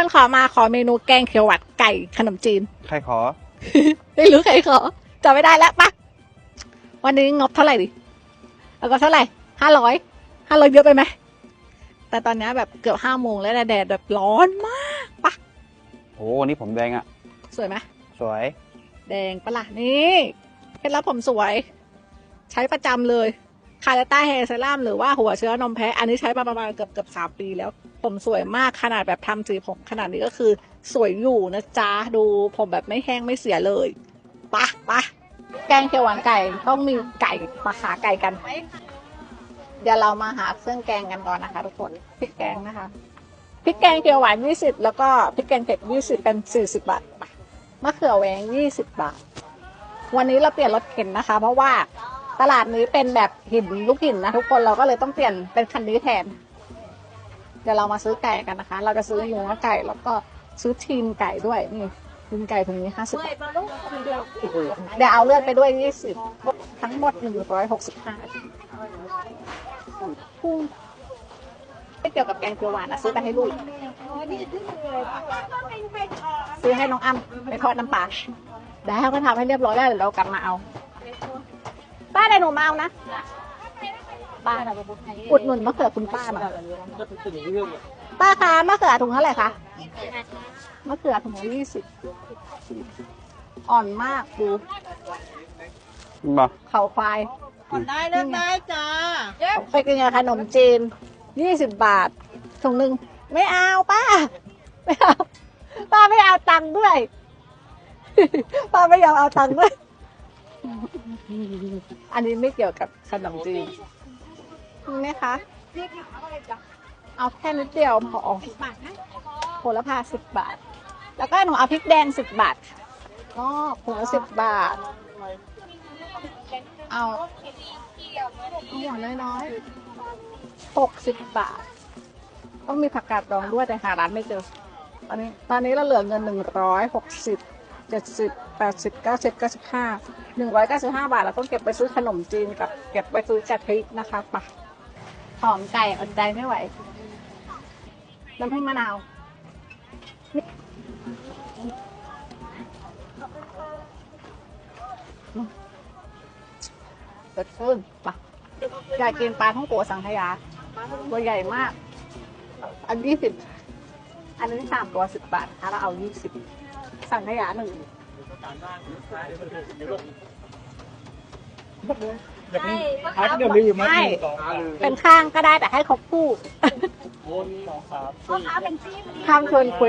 คนขอมาขอเมนูแกงเขียวหวานไก่ขนมจีน ใครขอ ไม่รู้ใครขอจำไม่ได้แล้วปะวันนี้งบเท่าไหร่ดิแล้วก็เท่าไหร่ห้าร้อยห้าร้อยเยอะไปไหมแต่ตอนนี้แบบเกือบห้าโมงแล้วนะแดดแบบร้อนมากปะโอ้วันนี้ผมแดงอะ สวยไหมสวย แดงปะล่ะนี่เคล็ดลับผมสวย ใช้ประจำเลย คาราต้าเฮเซรั่มหรือว่าหัวเชื้อนมแพะอันนี้ใช้มาประมาณเกือบเกือบสามปีแล้ว ผมสวยมากขนาดแบบทำสีผมขนาดนี้ก็คือสวยอยู่นะจ๊ะ ดูผมแบบไม่แห้งไม่เสียเลยปะปะแกงเขียวหวานไก่ต้องมีไก่มาขาไก่กัน เดี๋ยวเรามาหาเครื่องแกงกันก่อนนะคะทุกคนพริกแกงนะคะพริกแกงเขียวหวานยี่สิบแล้วก็พริกแกงเผ็ดยี่สิบเป็นสี่สิบบาทมะเขือแหวงยี่สิบบาท วันนี้เราเปลี่ยนรถเข็นนะคะ เพราะว่า ตลาดนี้เป็นแบบหินลูกหินนะทุกคนเราก็เลยต้องเปลี่ยนเป็นคันนี้แทน เดี๋ยวเรามาซื้อไก่กันนะคะ เราจะซื้อเนื้อไก่แล้วก็ซื้อทีนไก่ด้วยนี่ทีนไก่ตรงนี้ห้าสิบเดี๋ยวเอาเลือดไปด้วยยี่สิบทั้งหมดหนึ่งร้อยหกสิบห้าไม่เกี่ยวกับแกงเขียวหวานนะซื้อไปให้ลูกซื้อให้น้องอ้ำไปทอดน้ำปลาได้เขาก็ทำให้เรียบร้อยแล้วเดี๋ยวเรากลับมาเอา ป้าได้หนูมาเอานะป้าอุดหนุนมะเขือคุณป้าหน่อยป้าคะมะเขือถุงเท่าไหร่คะมะเขือถุงละยี่สิบอ่อนมากดูบ่เขาควายได้เลือกได้จ้าไปกินกับขนมจีนยี่สิบบาทถุงหนึ่งไม่เอาป้าไม่เอาป้าไม่เอาตังค์ด้วย ป้าไม่ยอมเอาตังค์ด้วย อันนี้ไม่เกี่ยวกับขนมจีนนี่ไหมคะ เอาแค่นิดเดียวพอโหระพาสิบบาท แล้วก็หนูเอาพริกแดงสิบบาทอ๋อหัวสิบบาทเอาเอาหัวน้อยๆหกสิบบาท ต้องมีผักกาดดองด้วยแต่หาร้านไม่เจอ ตอนนี้ตอนนี้เราเหลือเงินหนึ่งร้อยหกสิบเจ็ดสิบแปดสิบเก้าสิบเก้าสิบห้า หนึ่งร้อยเก้าสิบห้าบาท เราต้องเก็บไปซื้อขนมจีนกับเก็บไปซื้อกะทินะคะปะหอมไก่อดใจไม่ไหว น้ำพริกมะนาวเกิดขึ้นปะอยากกินปลาท่องโกสังขยา ตัวใหญ่มาก อันยี่สิบ อันนี้สามตัวสิบบาทถ้าเราเอายี่สิบ สังขยะหนึ่ง พักเดี๋ยวลืมมาไม่หนึ่งสองสามเป็นข้างก็ได้แต่ให้ครบคู่สองสามข้ามชวนคุย